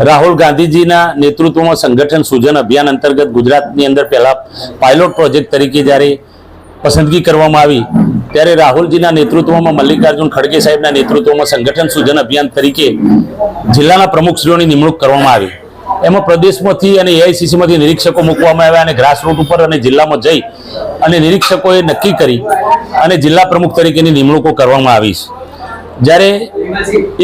રાહુલ ગાંધીજીના નેતૃત્વમાં સંગઠન સૂજન અભિયાન અંતર્ગત ગુજરાતની અંદર પહેલા પાયલોટ પ્રોજેક્ટ તરીકે જ્યારે પસંદગી કરવામાં આવી, ત્યારે રાહુલજીના નેતૃત્વમાં મલ્લિકાર્જુન ખડગે સાહેબના નેતૃત્વમાં સંગઠન સૂજન અભિયાન તરીકે જિલ્લાના પ્રમુખશ્રીઓની નિમણૂક કરવામાં આવી. એમાં પ્રદેશમાંથી અને એઆઈસીસીમાંથી નિરીક્ષકો મૂકવામાં આવ્યા અને ગ્રાસરૂટ ઉપર અને જિલ્લામાં જઈ અને નિરીક્ષકોએ નક્કી કરી અને જિલ્લા પ્રમુખ તરીકેની નિમણૂકો કરવામાં આવી છે. જ્યારે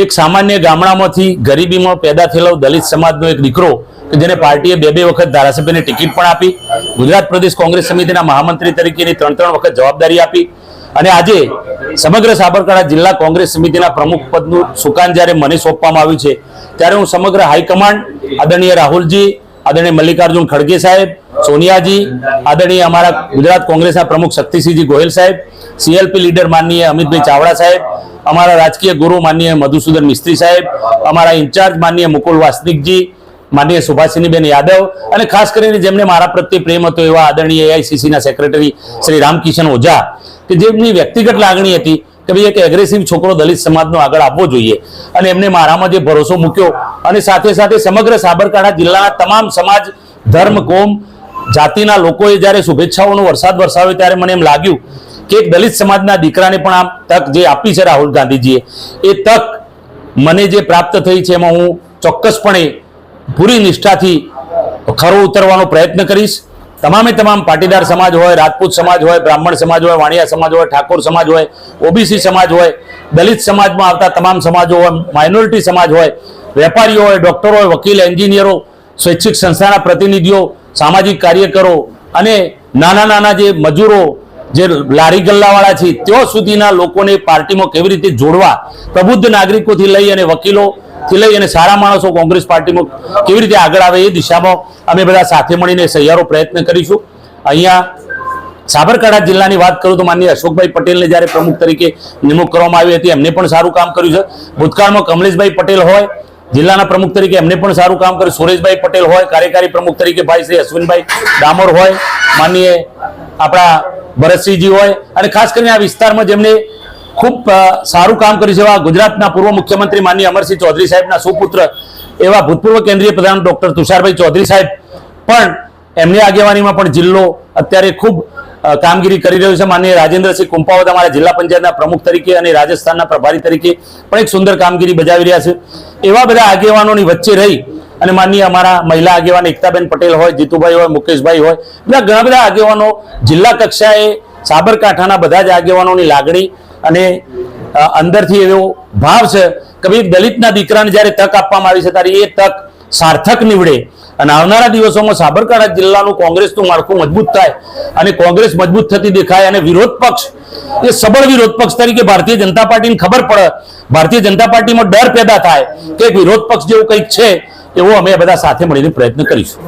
એક સામાન્ય ગામડામાંથી ગરીબીમાં પેદા થયેલો દલિત સમાજનો એક દીકરો કે જેને પાર્ટીએ બે બે વખત ધારાસભ્યની ટિકિટ પણ આપી, ગુજરાત પ્રદેશ કોંગ્રેસ સમિતિના મહામંત્રી તરીકેની ત્રણ ત્રણ વખત જવાબદારી આપી અને આજે સમગ્ર સાબરકાંઠા જિલ્લા કોંગ્રેસ સમિતિના પ્રમુખ પદનું સુકાન જ્યારે મને સોંપવામાં આવ્યું છે, ત્યારે હું સમગ્ર હાઈકમાન્ડ આદરણીય રાહુલજી, આદરણીય મલ્લિકાર્જુન ખડગે સાહેબ, સોનિયાજી, આદરણીય અમારા ગુજરાત કોંગ્રેસના પ્રમુખ શક્તિસિંહજી ગોહિલ સાહેબ, સીએલપી લીડર માનનીય અમિતભાઈ ચાવડા સાહેબ અમારા રાજકીય ગુરુ માનનીય મધુસૂદન મિસ્ત્રી સાહેબ, અમારા ઇન્ચાર્જ માનનીય મુકુલ વાસનિકજી, માનનીય સુભાષિનીબેન યાદવ અને ખાસ કરીને જેમને મારા પ્રત્યે પ્રેમ હતો એવા આદરણીય એઆઈસીસીના સેક્રેટરી શ્રી રામકિશન ઓઝા, કે જેમની વ્યક્તિગત લાગણી હતી કે ભાઈ એક એગ્રેસિવ છોકરો દલિત સમાજનો આગળ આપવો જોઈએ. અને એમને મારામાં જે ભરોસો મૂક્યો અને સાથે સાથે સમગ્ર સાબરકાંઠા જિલ્લાના તમામ સમાજ, ધર્મ, કોમ, જાતિના લોકોએ જ્યારે શુભેચ્છાઓનો વરસાદ વરસાવ્યો ત્યારે મને એમ લાગ્યું કે દલિત સમાજના દીકરાને પણ આ તક જે આપી છે રાહુલ ગાંધીજીએ, એ તક મને જે પ્રાપ્ત થઈ છે એમાં હું ચોક્કસપણે પૂરી નિષ્ઠાથી ખરો ઉતરવાનો પ્રયત્ન કરીશ. તમામે તમામ પાટીદાર સમાજ હોય, રાજપૂત સમાજ હોય, બ્રાહ્મણ સમાજ હોય, વાણિયા સમાજ હોય, ઠાકોર સમાજ હોય, ઓબીસી સમાજ હોય, દલિત સમાજમાં આવતા તમામ સમાજો હોય, માઇનોરિટી સમાજ હોય, વેપારીઓ હોય, ડૉક્ટરો હોય, વકીલ, એન્જિનિયરો, સ્વૈચ્છિક સંસ્થાના પ્રતિનિધિઓ, સામાજિક કાર્યકરો અને નાના નાના જે મજૂરો જે લારી ગલ્લાવાળા છે, ત્યાં સુધીના લોકોને પાર્ટીમાં કેવી રીતે જોડવા, પ્રબુદ્ધ નાગરિકોથી લઈ અને વકીલો થી લઈ અને સારા માણસો કોંગ્રેસ પાર્ટીમાં કેવી રીતે આગળ આવે એ દિશામાં અમે બધા સાથે મળીને સહિયારો પ્રયત્ન કરીશું. અહીંયા સાબરકાંઠા જિલ્લાની વાત કરું તો માનનીય અશોકભાઈ પટેલને જ્યારે પ્રમુખ તરીકે નિમણૂક કરવામાં આવી હતી, એમને પણ સારું કામ કર્યું છે. ભૂતકાળમાં કમલેશભાઈ પટેલ હોય, જિલ્લાના પ્રમુખ તરીકે એમને પણ સારું કામ કર્યું. સુરેશભાઈ પટેલ હોય, કાર્યકારી પ્રમુખ તરીકે ભાઈ શ્રી અશ્વિનભાઈ ડામોર હોય, માનનીય આપણા ભરતસિંહજી હોય અને ખાસ કરીને આ વિસ્તારમાં જેમને ખૂબ સારું કામ કર્યું છે. એવા ગુજરાતના પૂર્વ મુખ્યમંત્રી માનનીય અમરસિંહ ચૌધરી સાહેબના સુપુત્ર એવા ભૂતપૂર્વ કેન્દ્રીય પ્રધાન ડોક્ટર તુષારભાઈ ચૌધરી સાહેબ પણ એમની આગેવાનીમાં પણ જિલ્લો અત્યારે ખૂબ કામગીરી કરી રહ્યો છે. માનનીય રાજેન્દ્રસિંહ કુંપાવત અમારા જિલ્લા પંચાયતના પ્રમુખ તરીકે અને રાજસ્થાનના પ્રભારી તરીકે પણ એક સુંદર કામગીરી બજાવી રહ્યા છે. એવા બધા આગેવાનોની વચ્ચે રહી અને માનનીય અમારા મહિલા આગેવાન એકતાબેન પટેલ હોય, જીતુભાઈ હોય, મુકેશભાઈ હોય બધા ઘણા બધા આગેવાનો જિલ્લા કક્ષાએ સાબરકાંઠાના બધા જ આગેવાનોની લાગણી અને અંદરથી એવો ભાવ છે કે ભાઈ દલિતના દીકરાને જ્યારે તક આપવામાં આવી છે, ત્યારે એ તક સાર્થક નીવડે. અને આવનારા દિવસોમાં સાબરકાંઠા જિલ્લાનું કોંગ્રેસનું માળખું મજબૂત થાય અને કોંગ્રેસ મજબૂત થતી દેખાય અને વિરોધ પક્ષ, એ સબળ વિરોધ પક્ષ તરીકે ભારતીય જનતા પાર્ટીને ખબર પડે. ભારતીય જનતા પાર્ટીમાં ડર પેદા થાય કે વિરોધ પક્ષ જેવું કંઈક છે એવો અમે બધા સાથે મળીને પ્રયત્ન કરીશું.